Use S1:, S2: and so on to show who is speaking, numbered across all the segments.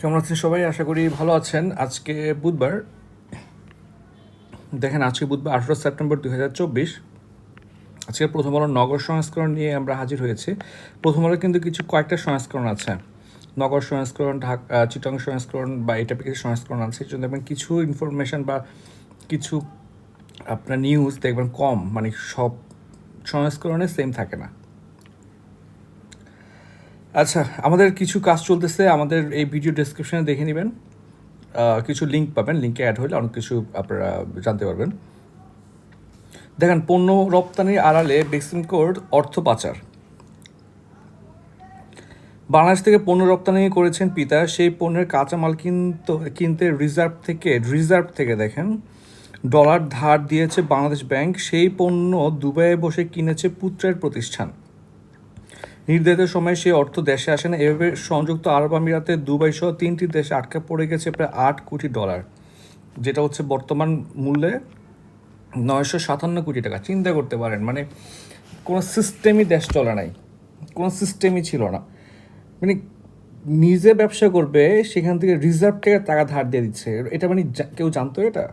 S1: কেমন আছেন সবাই? আশা করি ভালো আছেন। আজকে বুধবার। দেখেন, আজকে বুধবার, আঠেরো সেপ্টেম্বর দুই হাজার চব্বিশ। আজকে প্রথম আলো নগর সংস্করণ নিয়ে আমরা হাজির হয়েছি। প্রথম আলো কিন্তু কিছু কয়েকটা সংস্করণ আছে। নগর সংস্করণ, ঢাকা চিটং সংস্করণ বা এটা কিছু সংস্করণ আছে। জন্য দেখবেন কিছু ইনফরমেশন বা কিছু আপনার নিউজ দেখবেন কম। মানে সব সংস্করণে সেম থাকে না। আচ্ছা আমাদের কিছু কাজ চলতেছে, আমাদের এই ভিডিও ডেসক্রিপশনে দেখে নেবেন। কিছু লিঙ্ক পাবেন লিঙ্কে অ্যাড হলে অনেক কিছু আপনারা জানতে পারবেন। দেখেন, পণ্য রপ্তানির আড়ালে বেক্সিম কোড অর্থ পাচার। বাংলাদেশ থেকে পণ্য রপ্তানি করেছেন পিতা, সেই পণ্যের কাঁচামাল কিনতে কিনতে রিজার্ভ থেকে রিজার্ভ থেকে দেখেন ডলার ধার দিয়েছে বাংলাদেশ ব্যাংক সেই পণ্য দুবাইয়ে বসে কিনেছে পুত্রের প্রতিষ্ঠান। নির্ধারিত সময়ে সেই অর্থ দেশে আসে না। এভাবে সংযুক্ত আরব আমিরাতে দুবাই সহ তিনটি দেশে আটকা পড়ে গেছে প্রায় আট কোটি ডলার, যেটা হচ্ছে বর্তমান মূল্যে নয়শো সাতান্ন কোটি টাকা। চিন্তা করতে পারেন মানে কোনো সিস্টেমই দেশ চলে নাই, কোনো সিস্টেমই ছিল না। মানে নিজে ব্যবসা করবে, সেখান থেকে রিজার্ভ থেকে টাকা ধার দিয়ে দিচ্ছে। এটা মানে কেউ জানতো এটা?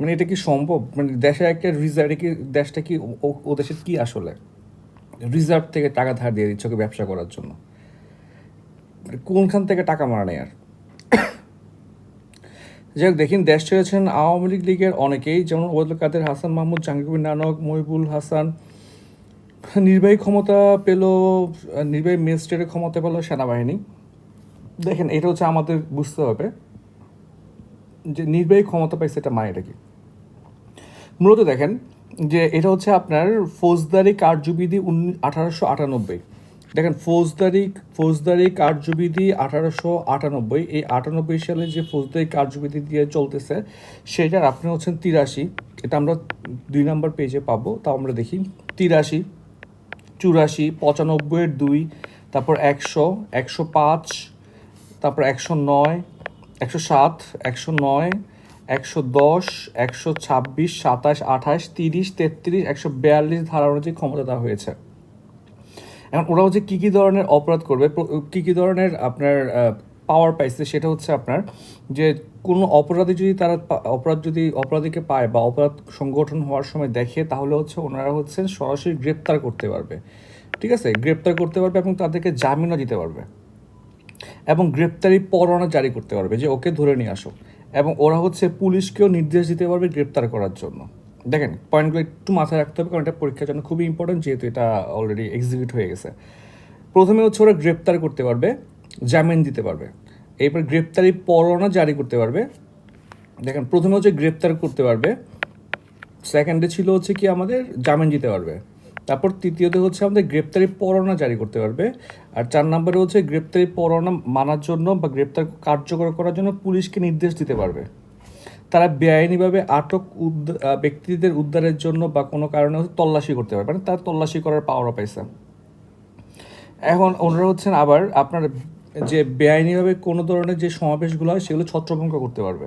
S1: মানে এটা কি সম্ভব? মানে দেশে একটা রিজার্ভ কি, দেশটা কি ও- দেশের কি আসলে? রিজার্ভ থেকে টাকা ধার দিয়ে দিচ্ছে ওকে ব্যবসা করার জন্য। মানে কোনখান থেকে টাকা মারা নেয় আর। যাই হোক, দেখেন, দেশ ছেড়েছেন আওয়ামী লীগ লীগের অনেকেই, যেমন ওবায়দুল কাদের হাসান, মাহমুদ জাহাঙ্গীর নানক, মহিবুল হাসান। নির্বাহী ক্ষমতা পেল, নির্বাহী ম্যাজিস্ট্রেটের ক্ষমতা পেল সেনাবাহিনী। দেখেন, এটা হচ্ছে আমাদের বুঝতে হবে যে নির্বাহী ক্ষমতা পাইছে এটা মানেটা কি। মূলত দেখেন যে এটা হচ্ছে আপনার ফৌজদারি কার্যবিধি আঠারোশো আটানব্বই। দেখেন, ফৌজদারি ফৌজদারি কার্যবিধি আঠারোশো আটানব্বই, এই আটানব্বই সালে যে ফৌজদারি কার্যবিধি দিয়ে চলতেছে, সেটার আপনি হচ্ছেন তিরাশি। এটা আমরা দুই নম্বর পেজে পাবো, তাও আমরা দেখি। তিরাশি, চুরাশি পঁচানব্বইয়ের দুই, তারপর একশো একশো পাঁচ, তারপর একশো নয়, একশো সাত, একশো নয় একশো দশ, একশো ছাব্বিশ, সাতাশ, আঠাশ, তিরিশ, তেত্রিশ, একশো বিয়াল্লিশ ধারা অনুযায়ী ক্ষমতা দেওয়া হয়েছে। এখন ওরা হচ্ছে কী কী ধরনের অপরাধ করবে কী কী ধরনের আপনার পাওয়ার পাইছে সেটা হচ্ছে আপনার যে কোনো অপরাধী যদি তারা অপরাধ যদি অপরাধীকে পায় বা অপরাধ সংগঠন হওয়ার সময় দেখে, তাহলে হচ্ছে ওনারা হচ্ছে সরাসরি গ্রেপ্তার করতে পারবে। ঠিক আছে? গ্রেপ্তার করতে পারবে এবং তাদেরকে জামিনও দিতে পারবে। এবং গ্রেপ্তারি পরোয়ানা জারি করতে পারবে যে ওকে ধরে নিয়ে আসো এবং ওরা হচ্ছে পুলিশকেও নির্দেশ দিতে পারবে গ্রেপ্তার করার জন্য। দেখেন পয়েন্টগুলো একটু মাথায় রাখতে হবে, কারণ এটা পরীক্ষার জন্য খুবই ইম্পর্টেন্ট যেহেতু এটা অলরেডি এক্সিকিউট হয়ে গেছে। প্রথমে হচ্ছে ওরা গ্রেপ্তার করতে পারবে, জামিন দিতে পারবে। এরপর গ্রেপ্তারি পরোয়ানা জারি করতে পারবে। দেখেন, প্রথমে হচ্ছে গ্রেপ্তার করতে পারবে। সেকেন্ডে ছিল হচ্ছে কি আমাদের জামিন দিতে পারবে। তারপর তৃতীয়তে হচ্ছে আমাদের গ্রেপ্তারি পরোয়ানা জারি করতে পারবে। আর চার নম্বরে হচ্ছে গ্রেপ্তারি পরোয়ানা মানার জন্য বা গ্রেপ্তার কার্যকর করার জন্য পুলিশকে নির্দেশ দিতে পারবে। তারা বেআইনিভাবে আটক ব্যক্তিদের উদ্ধারের জন্য বা কোনো কারণে হচ্ছে তল্লাশি করতে পারবে। মানে তার তল্লাশি করার পাওয়ারও পাইছে। এখন ওনারা হচ্ছেন আবার আপনার যে বেআইনিভাবে কোনো ধরনের যে সমাবেশগুলো হয় সেগুলো ছত্রভঙ্গ করতে পারবে।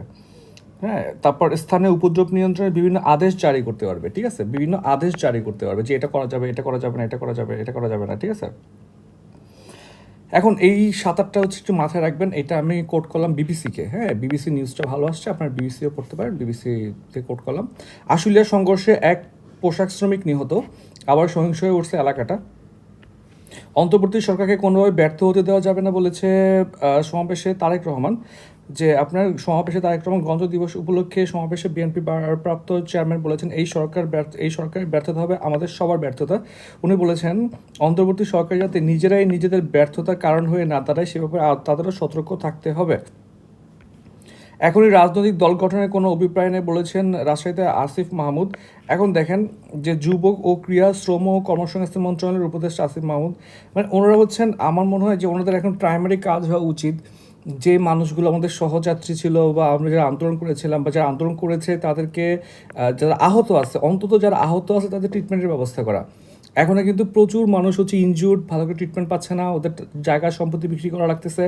S1: হ্যাঁ তারপর স্থানীয় উপদ্রব নিয়ন্ত্রণের বিভিন্ন আদেশ জারি করতে পারবে, ঠিক আছে? বিভিন্ন আদেশ জারি করতে পারবে যে এটা করা যাবে, এটা করা যাবে না, এটা করা যাবে, এটা করা যাবে না, ঠিক আছে? এখন এই সাত আটটা হচ্ছে একটু মাথায় রাখবেন, এটা আমি কোট করলাম বিবিসিকে হ্যাঁ? বিবিসি নিউজটা ভালো আসছে, আপনার বিবিসিও পড়তে পারেন, বিবিসিতে কোট করলাম। আশুলিয়া সংঘর্ষে এক পোশাক শ্রমিক নিহত, আবার সহিংস হয়ে উঠছে এলাকাটা। অন্তর্বর্তী সরকারকে কোনোভাবে ব্যর্থ হতে দেওয়া যাবে না বলেছে সমাবেশে তারেক রহমান। যে আপনার সমাবেশে তারেক গণতন্ত্র দিবস উপলক্ষে সমাবেশে বিএনপি ভারপ্রাপ্ত চেয়ারম্যান বলেছেন, এই সরকার ব্যর্থ, এই সরকারের ব্যর্থতা হবে আমাদের সবার ব্যর্থতা। উনি বলেছেন, অন্তর্বর্তী সরকার যাতে নিজেরাই নিজেদের ব্যর্থতার কারণ হয়ে না দাঁড়ায়, সে ব্যাপারে তাদেরও সতর্ক থাকতে হবে। এখনই রাজনৈতিক দল গঠনের কোনো অভিপ্রায় নেই বলেছেন রাজশাহীতে আসিফ মাহমুদ। এখন দেখেন যে যুবক ও ক্রীড়া, শ্রম ও কর্মসংস্থান মন্ত্রণালয়ের উপদেষ্টা আসিফ মাহমুদ মানে ওনারা হচ্ছেন, আমার মনে হয় যে ওনাদের এখন প্রাইমারি কাজ হওয়া উচিত। যে মানুষগুলো আমাদের সহযাত্রী ছিল বা আমরা যারা আন্দোলন করেছিলাম বা যারা আন্দোলন করেছে তাদেরকে যারা আহত আছে, অন্তত যারা আহত আছে তাদের ট্রিটমেন্টের ব্যবস্থা করা। এখনও কিন্তু প্রচুর মানুষ হচ্ছে ইনজুর্ড ভালো করে ট্রিটমেন্ট পাচ্ছে না, ওদের জায়গা সম্পত্তি বিক্রি করা লাগতেছে।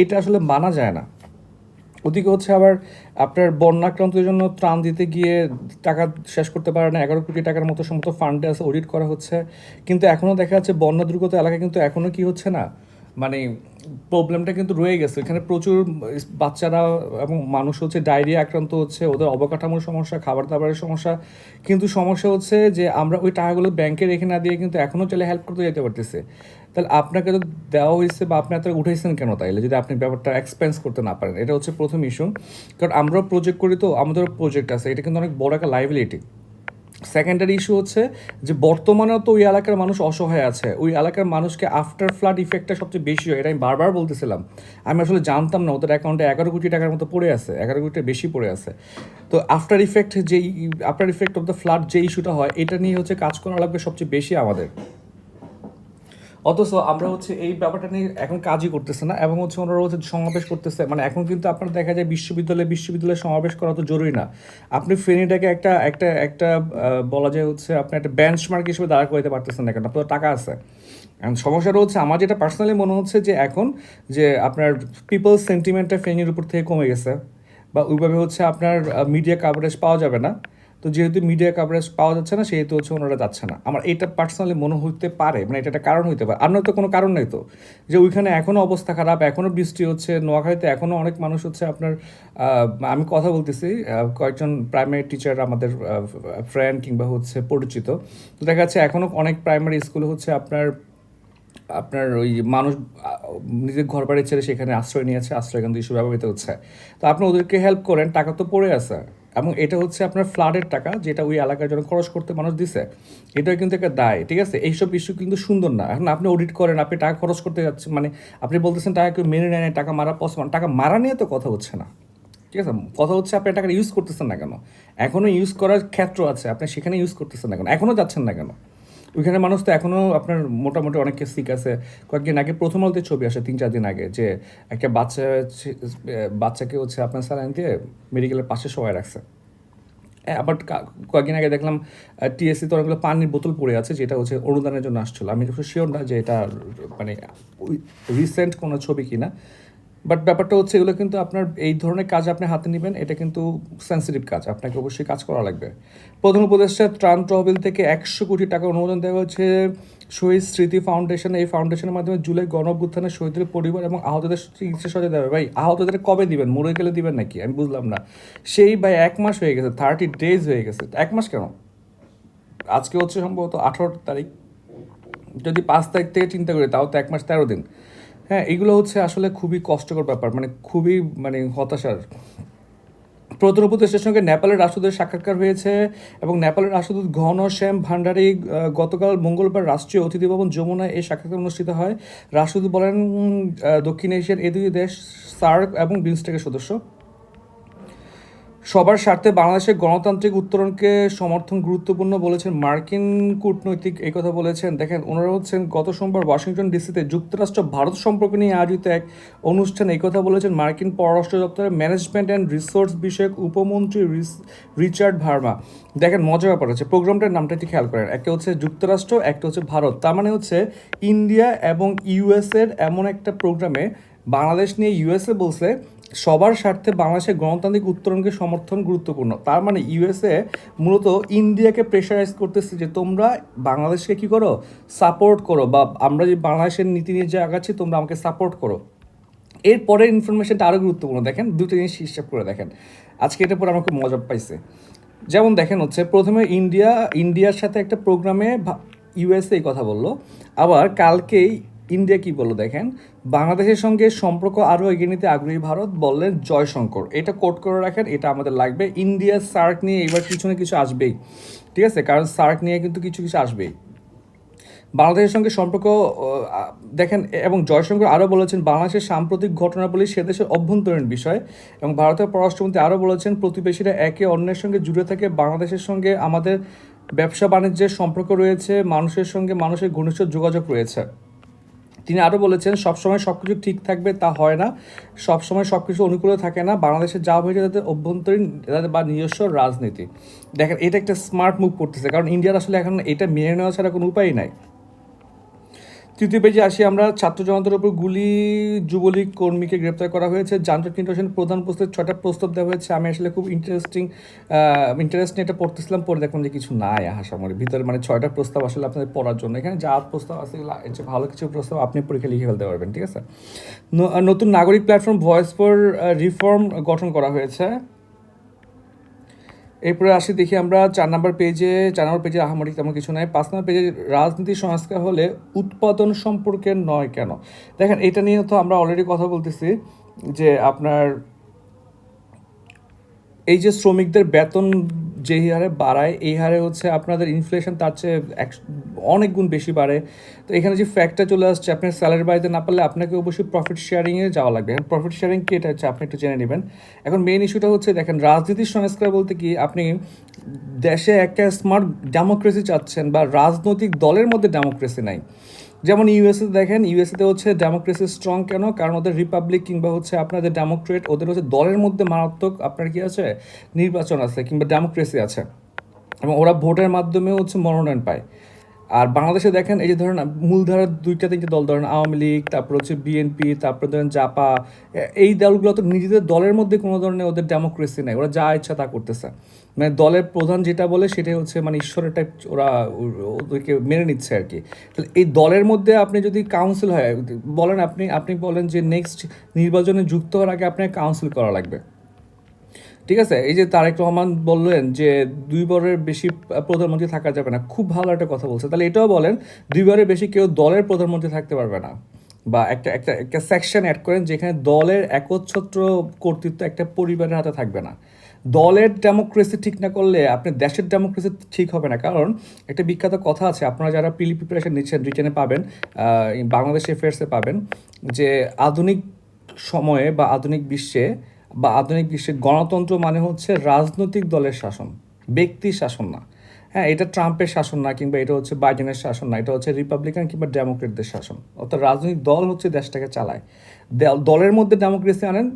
S1: এটা আসলে মানা যায় না। ওদিকে হচ্ছে আবার আপনার বন্যাক্রান্তের জন্য ত্রাণ দিতে গিয়ে টাকা শেষ করতে পারে না, এগারো কোটি টাকার মতো সম্ভবত ফান্ডে আছে অডিট করা হচ্ছে। কিন্তু এখনও দেখা যাচ্ছে বন্যা দুর্গত এলাকায় কিন্তু এখনও কি হচ্ছে না? মানে প্রবলেমটা কিন্তু রয়ে গেছে। এখানে প্রচুর বাচ্চারা এবং মানুষ হচ্ছে ডায়রিয়া আক্রান্ত হচ্ছে, ওদের অবকাঠামোর সমস্যা খাবার দাবারের সমস্যা। কিন্তু সমস্যা হচ্ছে যে আমরা ওই টাকাগুলো ব্যাংকে রেখে না দিয়ে কিন্তু এখনও চলে হেল্প করতে যেতে পারতেছে। তাহলে আপনাকে তো দেওয়া হয়েছে বা আপনি এত উঠেছেন কেন তাইলে? যদি আপনি ব্যাপারটা এক্সপেন্স করতে না পারেন। এটা হচ্ছে প্রথম ইস্যু কারণ আমরাও প্রজেক্ট করি তো, আমাদেরও প্রজেক্ট আছে। এটা কিন্তু অনেক বড় একটা লাইবিলিটি সেকেন্ডারি ইস্যু হচ্ছে যে বর্তমানেও তো ওই এলাকার মানুষ অসহায় আছে। ওই এলাকার মানুষকে আফটার ফ্লাড ইফেক্টটা সবচেয়ে বেশি হয়। এটা আমি বারবার বলতেছিলাম। আমি আসলে জানতাম না, ওদের অ্যাকাউন্টে এগারো কোটি টাকার মতো পড়ে আছে, এগারো কোটি বেশি পড়ে আছে। তো আফটার ইফেক্ট যেই after effect of the flood যে ইস্যুটা হয়, এটা নিয়ে হচ্ছে কাজ করা লাগবে সবচেয়ে বেশি আমাদের। অথচ আমরা হচ্ছে এই ব্যাপারটা নিয়ে এখন কাজই করতেছে না, এবং হচ্ছে ওনারা হচ্ছে সমাবেশ করতেছে। মানে এখন কিন্তু আপনার দেখা যায় বিশ্ববিদ্যালয়ে বিশ্ববিদ্যালয়ে সমাবেশ করা তো জরুরি না। আপনি ফেনীটাকে একটা একটা একটা বলা যায় হচ্ছে আপনি একটা বেঞ্চমার্ক হিসেবে দাঁড়া করতে পারতেছেন না কেন? আপনার টাকা আছে। সমস্যাটা হচ্ছে আমার যেটা পার্সোনালি মনে হচ্ছে যে এখন যে আপনার পিপল সেন্টিমেন্টটা ফেনীর উপর থেকে কমে গেছে, বা ওইভাবে হচ্ছে আপনার মিডিয়া কাভারেজ পাওয়া যাবে না। তো যেহেতু মিডিয়া কাভারেজ পাওয়া যাচ্ছে না, সেহেতু হচ্ছে ওনারা যাচ্ছে না। আমার এটা পার্সোনালি মনে হতে পারে মানে এটা একটা কারণ হতে পারে। আর নয়তো কোনো কারণ নেই তো? যে ওইখানে এখনও অবস্থা খারাপ এখনও বৃষ্টি হচ্ছে, নোয়াখালীতে এখনও অনেক মানুষ হচ্ছে আপনার আমি কথা বলতেছি কয়েকজন প্রাইমারি টিচার আমাদের ফ্রেন্ড কিংবা হচ্ছে পরিচিত। তো দেখা যাচ্ছে এখনও অনেক প্রাইমারি স্কুলে হচ্ছে আপনার আপনার ওই মানুষ নিজের ঘর বাড়ি ছেড়ে সেখানে আশ্রয় নিয়েছে, আশ্রয় কেন্দ্র হিসেবে ব্যবহৃত হচ্ছে। তো আপনি ওদেরকে হেল্প করেন, টাকা তো পড়ে আছে। এবং এটা হচ্ছে আপনার ফ্লাডের টাকা, যেটা ওই এলাকার জন্য খরচ করতে মানুষ দিছে। এটা কিন্তু একটা দায়, ঠিক আছে? এইসব ইস্যু কিন্তু সুন্দর না। এখন আপনি অডিট করেন, আপনি টাকা খরচ করতে যাচ্ছেন মানে আপনি বলতেছেন টাকা কেউ মেনে নেয় টাকা মারা পসিবল টাকা মারা নিয়ে তো কথা হচ্ছে না। ঠিক আছে? কথা হচ্ছে আপনি টাকাটা ইউজ করতেছেন না কেন? এখনও ইউজ করার ক্ষেত্র আছে, আপনি সেখানে ইউজ করতেছেন না কেন? এখনও যাচ্ছেন না কেন? ওইখানে মানুষ তো এখনও আপনার মোটামুটি অনেক সিক আছে। কয়েকদিন আগে প্রথম আলোতে ছবি আসে, তিন চার দিন আগে, যে একটা বাচ্চা বাচ্চাকে হচ্ছে আপনার স্যালাইন দিয়ে মেডিকেলের পাশে সবাই রাখছে। আবার কয়েকদিন আগে দেখলাম টিএসসি তো অনেকগুলো পানির বোতল পড়ে আছে, যেটা হচ্ছে অনুদানের জন্য আসছিল। আমি শিওর না যে এটা মানে রিসেন্ট কোনো ছবি কিনা। বাট ব্যাপারটা হচ্ছে এগুলো কিন্তু আপনার, এই ধরনের কাজ আপনি হাতে নেবেন, এটা কিন্তু সেন্সিটিভ কাজ। আপনাকে অবশ্যই কাজ করা লাগবে। প্রধান উপদেষ্টা ত্রাণ তহবিল থেকে একশো কোটি টাকা অনুমোদন দেওয়া হচ্ছে শহীদ স্মৃতি ফাউন্ডেশন। এই ফাউন্ডেশনের মাধ্যমে জুলাই গণ অভ্যুত্থানের শহীদের পরিবার এবং আহতদের চিকিৎসা সহায়তা দেবে ভাই, আহতদের কবে দিবেন? মরে গেলে দিবেন নাকি? আমি বুঝলাম না। সেই ভাই এক মাস হয়ে গেছে থার্টি ডেজ হয়ে গেছে। এক মাস কেন? আজকে হচ্ছে সম্ভবত আঠারো তারিখ। যদি পাঁচ তারিখ থেকে চিন্তা করি, তাও তো এক মাস তেরো দিন। হ্যাঁ এগুলো হচ্ছে আসলে খুবই কষ্টকর ব্যাপার মানে খুবই মানে হতাশার। প্রধান উপদেষ্টার সঙ্গে নেপালের রাষ্ট্রদূতের সাক্ষাৎকার হয়েছে এবং নেপালের রাষ্ট্রদূত ঘন শ্যাম ভান্ডারি গতকাল মঙ্গলবার রাষ্ট্রীয় অতিথি ভবন যমুনায় এই সাক্ষাৎকার অনুষ্ঠিত হয়। রাষ্ট্রদূত বলেন দক্ষিণ এশিয়ার এ দুই দেশ, সার্ক এবং বিমস্টেকের সদস্য। সবার স্বার্থে বাংলাদেশের গণতান্ত্রিক উত্তরণকে সমর্থন গুরুত্বপূর্ণ বলেছেন মার্কিন কূটনৈতিক, এই কথা বলেছেন। দেখেন, ওনারা হচ্ছেন, গত সোমবার ওয়াশিংটন ডিসিতে যুক্তরাষ্ট্র, ভারত সম্পর্ক নিয়ে আয়োজিত এক অনুষ্ঠানে এই কথা বলেছেন মার্কিন পররাষ্ট্র দপ্তরের ম্যানেজমেন্ট অ্যান্ড রিসোর্স বিষয়ক উপমন্ত্রী রিচার্ড ভার্মা। দেখেন, মজার ব্যাপার হচ্ছে, প্রোগ্রামটার নামটা একটু খেয়াল করেন। একটা হচ্ছে যুক্তরাষ্ট্র, একটা হচ্ছে ভারত। তার মানে হচ্ছে, ইন্ডিয়া এবং ইউএস এর এমন একটা প্রোগ্রামে বাংলাদেশ নিয়ে ইউএসএ বলছে সবার স্বার্থে বাংলাদেশের গণতান্ত্রিক উত্তরণকে সমর্থন গুরুত্বপূর্ণ। তার মানে ইউএসএ মূলত ইন্ডিয়াকে প্রেশারাইজ করতেছে যে তোমরা বাংলাদেশকে কি করো? সাপোর্ট করো বা আমরা যে বাংলাদেশের নীতি নিয়ে যে আগাচ্ছি, তোমরা আমাকে সাপোর্ট করো। এর পরের ইনফরমেশনটা আরও গুরুত্বপূর্ণ। দেখেন দুটো জিনিস হিসাব করে দেখেন। আজকে এটা পরে আমাকে মজা পাইছে। যেমন দেখেন হচ্ছে, প্রথমে ইন্ডিয়া, ইন্ডিয়ার সাথে একটা প্রোগ্রামে ইউএসএ কথা বলল। আবার কালকেই ইন্ডিয়া কি বলল দেখেন? বাংলাদেশের সঙ্গে সম্পর্ক আরও এগিয়ে নিতে আগ্রহী ভারত বললেন জয়শঙ্কর। এটা কোট করে রাখেন, এটা আমাদের লাগবে। ইন্ডিয়া সার্ক নিয়ে এবার কিছু না কিছু আসবেই, ঠিক আছে? কারণ সার্ক নিয়ে কিন্তু কিছু কিছু আসবেই। বাংলাদেশের সঙ্গে সম্পর্ক দেখেন, এবং জয়শঙ্কর আরও বলেছেন, বাংলাদেশের সাম্প্রতিক ঘটনাবলী সে দেশের অভ্যন্তরীণ বিষয়, এবং ভারতের পররাষ্ট্রমন্ত্রী আরও বলেছেন, প্রতিবেশীরা একে অন্যের সঙ্গে জুড়ে থাকে, বাংলাদেশের সঙ্গে আমাদের ব্যবসা বাণিজ্যের সম্পর্ক রয়েছে, মানুষের সঙ্গে মানুষের ঘনিষ্ঠ যোগাযোগ রয়েছে। তিনি আরও বলেছেন, সবসময় সব কিছু ঠিক থাকবে, তা হয় না। সবসময় সব কিছু অনুকূলে থাকে না। বাংলাদেশে যা হয়েছে তাদের অভ্যন্তরীণ তাদের বা নিজস্ব রাজনীতি। দেখেন, এটা একটা স্মার্ট মুভ করতেছে। কারণ ইন্ডিয়ার আসলে এখন এটা মেনে নেওয়া ছাড়া কোনো উপায় নাই। তৃতীয় পেজে আসি আমরা, ছাত্র জনতার উপর গুলি, যুবলীগ কর্মীকে গ্রেপ্তার করা হয়েছে। যান্ত্রিক নির্বাচনের প্রধান প্রস্তাব ছয়টা প্রস্তাব দেওয়া হয়েছে। আমি আসলে খুব ইন্টারেস্টিং ইন্টারেস্ট নিয়ে এটা পড়তেছিলাম, পরে দেখলাম যে কিছু নাই আহাসামরি ভিতরে মানে ছয়টা প্রস্তাব আসলে আপনাদের পড়ার জন্য। এখানে যা প্রস্তাব আছে চেয়ে ভালো কিছু প্রস্তাব আপনি পরীক্ষা লিখে ফেলতে পারবেন, ঠিক আছে? নতুন নাগরিক প্ল্যাটফর্ম ভয়েস ফর রিফর্ম গঠন করা হয়েছে। এরপরে আসি, দেখি আমরা চার নম্বর পেজে চার নম্বর পেজে আহামরি তেমন কিছু নাই। পাঁচ নম্বর পেজে রাজনীতি সংস্কার হলে উৎপাদন সম্পর্কে নয় কেন? দেখেন, এটা নিয়ে তো আমরা অলরেডি কথা বলতেছি, যে আপনার এই যে শ্রমিকদের বেতন যে হারে বাড়ায়, এই হারে হচ্ছে আপনাদের ইনফ্লেশন তার চেয়ে অনেক গুণ বেশি বাড়ে। তো এখানে যে ফ্যাক্টটা চলে আসছে, আপনার স্যালারি বাড়িতে না পারলে আপনাকে অবশ্যই প্রফিট শেয়ারিংয়ে যাওয়া লাগবে। এখন প্রফিট শেয়ারিং কি এটা হচ্ছে, আপনি একটু জেনে নেবেন। এখন মেইন ইস্যুটা হচ্ছে, দেখেন, রাজনীতির সংস্কার বলতে কি, আপনি দেশে একটা স্মার্ট ডেমোক্রেসি চাচ্ছেন বা রাজনৈতিক দলের মধ্যে ডেমোক্রেসি নাই। যেমন ইউএসএ দেখেন ইউএসএতে হচ্ছে ডেমোক্রেসি স্ট্রং কেন? কারণ ওদের রিপাবলিক কিংবা হচ্ছে আপনাদের ডেমোক্রেট ওদের হচ্ছে দলের মধ্যে মারাত্মক আপনার কি আছে? নির্বাচন আছে কিংবা ডেমোক্রেসি আছে। এবং ওরা ভোটের মাধ্যমে হচ্ছে মনোনয়ন পায়। আর বাংলাদেশে দেখেন এই যে ধরেন মূলধারার দুইটা তিনটে দল, ধরেন আওয়ামী লীগ, তারপর হচ্ছে বিএনপি, তারপর ধরেন জাপা এই দলগুলো তো নিজেদের দলের মধ্যে কোনো ধরনের ওদের ডেমোক্রেসি নাই, ওরা যা ইচ্ছা তা করতেছে। মানে দলের প্রধান যেটা বলে সেটাই হচ্ছে মানে ঈশ্বরের টাইপ ওরা ওদেরকে মেনে নিচ্ছে আর কি। তাহলে এই দলের মধ্যে আপনি যদি কাউন্সিল হয়, বলেন আপনি আপনি বলেন যে নেক্সট নির্বাচনে যুক্ত হওয়ার আগে আপনাকে কাউন্সিল করা লাগবে। ঠিক আছে? এই যে তারেক রহমান বললেন যে দুইবারের বেশি প্রধানমন্ত্রী থাকা যাবে না, খুব ভালো একটা কথা বলছে। তাহলে এটাও বলেন, দুইবারের বেশি কেউ দলের প্রধানমন্ত্রী থাকতে পারবে না। বা একটা একটা একটা সেকশন অ্যাড করেন যেখানে দলের একচ্ছত্র কর্তৃত্ব একটা পরিবারের হাতে থাকবে না। দলের ডেমোক্রেসি ঠিক না করলে আপনি দেশের ডেমোক্রেসি ঠিক হবে না। কারণ একটা বিখ্যাত কথা আছে, আপনারা যারা পিলি প্রিপারেশন নিচ্ছেন রিটেনে পাবেন বাংলাদেশ অ্যাফেয়ার্সে পাবেন, যে আধুনিক সময়ে বা আধুনিক বিশ্বে বা আধুনিক বিশ্বে গণতন্ত্র মানে হচ্ছে রাজনৈতিক দলের শাসন, ব্যক্তির শাসন না। হ্যাঁ এটা ট্রাম্পের শাসন না কিংবা এটা হচ্ছে বাইডেনের শাসন না, এটা হচ্ছে রিপাবলিকান কিংবা ডেমোক্রেটদের শাসন। অর্থাৎ রাজনৈতিক দল হচ্ছে দেশটাকে চালায়। দলের মধ্যে ডেমোক্রেসি আনেন,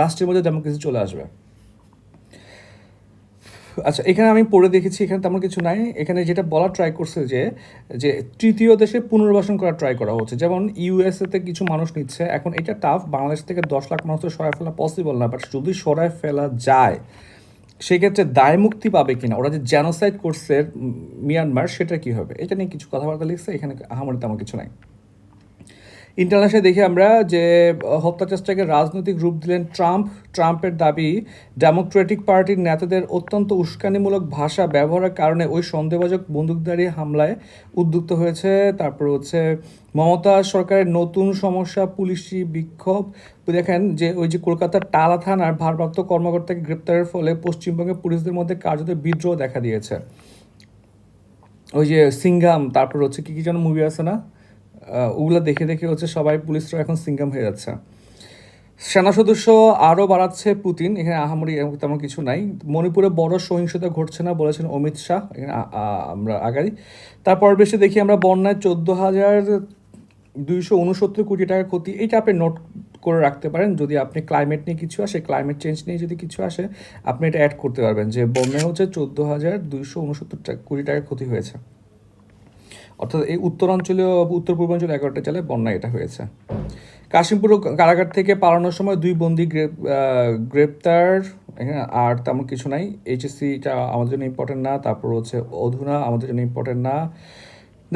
S1: রাষ্ট্রের মধ্যে ডেমোক্রেসি চলে আসবে। আচ্ছা এখানে আমি পড়ে দেখেছি, এখানে তেমন কিছু নাই। এখানে যেটা বলা ট্রাই করছে যে যে তৃতীয় দেশে পুনর্বাসন করা ট্রাই করা হচ্ছে। যেমন ইউএসএতে কিছু মানুষ নিচ্ছে, এখন এটা টাফ বাংলাদেশ থেকে দশ লাখ মানুষ তো সরায় ফেলা পসিবল না বাট যদি সরায় ফেলা যায়, সেক্ষেত্রে দায় মুক্তি পাবে কিনা? ওরা যে জেনোসাইড করছে মিয়ানমার সেটা কি হবে? এটা নিয়ে কিছু কথাবার্তা লিখছে, এখানে আমার তেমন কিছু নাই। ইন্টারন্যাশনাল দেখি আমরা যে হত্যা চেষ্টাকে রাজনৈতিক রূপ দিলেন ট্রাম্প, ট্রাম্পের দাবি ডেমোক্রেটিক পার্টির নেতাদের অত্যন্ত উস্কানিমূলক ভাষা ব্যবহারের কারণে ওই সন্দেহভাজক বন্দুকধারী হামলায় উদ্যুক্ত হয়েছে। তারপর হচ্ছে মমতা সরকারের নতুন সমস্যা, পুলিশি বিক্ষোভ। দেখেন যে ওই যে কলকাতার টালা থানার ভারপ্রাপ্ত কর্মকর্তাকে গ্রেপ্তারের ফলে পশ্চিমবঙ্গের পুলিশদের মধ্যে কার্যত বিদ্রোহ দেখা দিয়েছে। ওই যে সিঙ্গাম, তারপর হচ্ছে কি কি যেন মুভি আছে না? ওগুলো দেখে দেখে হচ্ছে সবাই পুলিশরা এখন সিঙ্গাম হয়ে যাচ্ছে। সেনা সদস্য আরও বাড়াচ্ছে পুতিন। এখানে আহামরি তেমন কিছু নাই। মণিপুরে বড় সহিংসতা ঘটছে না বলেছেন অমিত শাহ। এখানে আমরা আগাই। তারপর বেশি দেখি আমরা বন্যায় চোদ্দ হাজার দুইশো উনসত্তর কোটি টাকার ক্ষতি। এইটা আপনি নোট করে রাখতে পারেন। যদি আপনি ক্লাইমেট নিয়ে কিছু আসে ক্লাইমেট চেঞ্জ নিয়ে যদি কিছু আসে, আপনি এটা অ্যাড করতে পারবেন যে বন্যায় হচ্ছে চোদ্দ হাজার দুইশো উনসত্তর কোটি টাকার ক্ষতি হয়েছে। অর্থাৎ এই উত্তরাঞ্চলীয় উত্তর পূর্বাঞ্চল এগারোটা জেলায় বন্যা এটা হয়েছে। কাশিমপুর কারাগার থেকে পালানোর সময় দুই বন্দি গ্রেপ গ্রেপ্তার আর তেমন কিছু নাই। এইচএসসিটা আমাদের জন্য ইম্পর্টেন্ট না, তারপর হচ্ছে অধুনা আমাদের জন্য ইম্পর্টেন্ট না।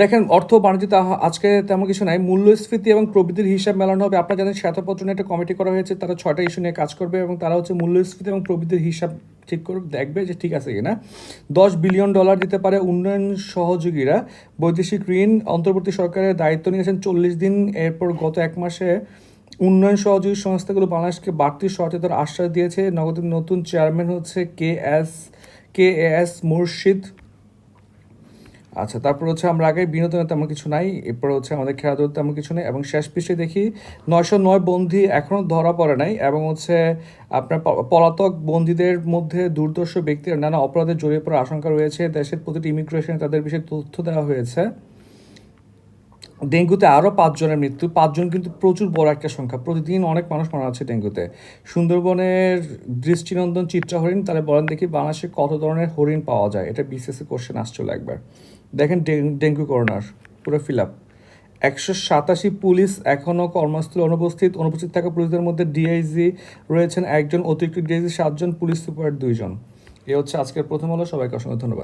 S1: দেখেন, অর্থ বাণিজ্য আজকে তেমন কিছু নাই। মূল্যস্ফীতি এবং প্রবৃদ্ধির হিসাব মেলানো হবে। আপনারা জানেন, শ্বেতপত্র নিয়ে একটা কমিটি করা হয়েছে। তারা ছয়টা ইস্যু নিয়ে কাজ করবে এবং তারা হচ্ছে মূল্যস্ফীতি এবং প্রবৃদ্ধির হিসাব ঠিক করে দেখবে যে ঠিক আছে কিনা। দশ বিলিয়ন ডলার দিতে পারে উন্নয়ন সহযোগীরা। বৈদেশিক ঋণ অন্তর্বর্তী সরকারের দায়িত্ব নিয়েছেন চল্লিশ দিন। এরপর গত এক মাসে উন্নয়ন সহযোগী সংস্থাগুলো বাংলাদেশকে বাড়তি সচেতন আশ্বাস দিয়েছে। নগদের নতুন চেয়ারম্যান হচ্ছে কে এস কে এস মুর্শিদ। আচ্ছা তারপর হচ্ছে আমরা আগে বিনোদনের তেমন কিছু নাই, এরপর হচ্ছে আমাদের খেলাধুলার তেমন কিছু নেই এবং শেষ পৃষ্ঠে দেখি নয়শো নয় বন্দি এখনও ধরা পড়ে নাই এবং হচ্ছে আপনার পলাতক বন্দীদের মধ্যে দুর্দর্শ ব্যক্তির, নানা অপরাধে জড়িয়ে পড়ার আশঙ্কা রয়েছে, দেশের প্রতিটি ইমিগ্রেশনে তাদের বিষয়ে তথ্য দেওয়া হয়েছে। ডেঙ্গুতে আরও পাঁচজনের মৃত্যু, পাঁচজন কিন্তু প্রচুর বড় একটা সংখ্যা, প্রতিদিন অনেক মানুষ মারা যাচ্ছে ডেঙ্গুতে। সুন্দরবনের দৃষ্টিনন্দন চিত্রা হরিণ তাহলে বলেন, দেখি বাংলাদেশে কত ধরনের হরিণ পাওয়া যায়? এটা বিসিএসসি কোশ্চেন আসছিল একবার। দেখেন ডেঙ্গু করোনার, পুরো ফিল আপ একশো সাতাশি পুলিশ এখনও কর্মস্থলে অনুপস্থিত। অনুপস্থিত থাকা পুলিশদের মধ্যে ডিআইজি রয়েছেন একজন, অতিরিক্ত ডিআইজি সাতজন, পুলিশ সুপার দুইজন। এ হচ্ছে আজকের প্রথম হলো সবাইকে অসংখ্য ধন্যবাদ।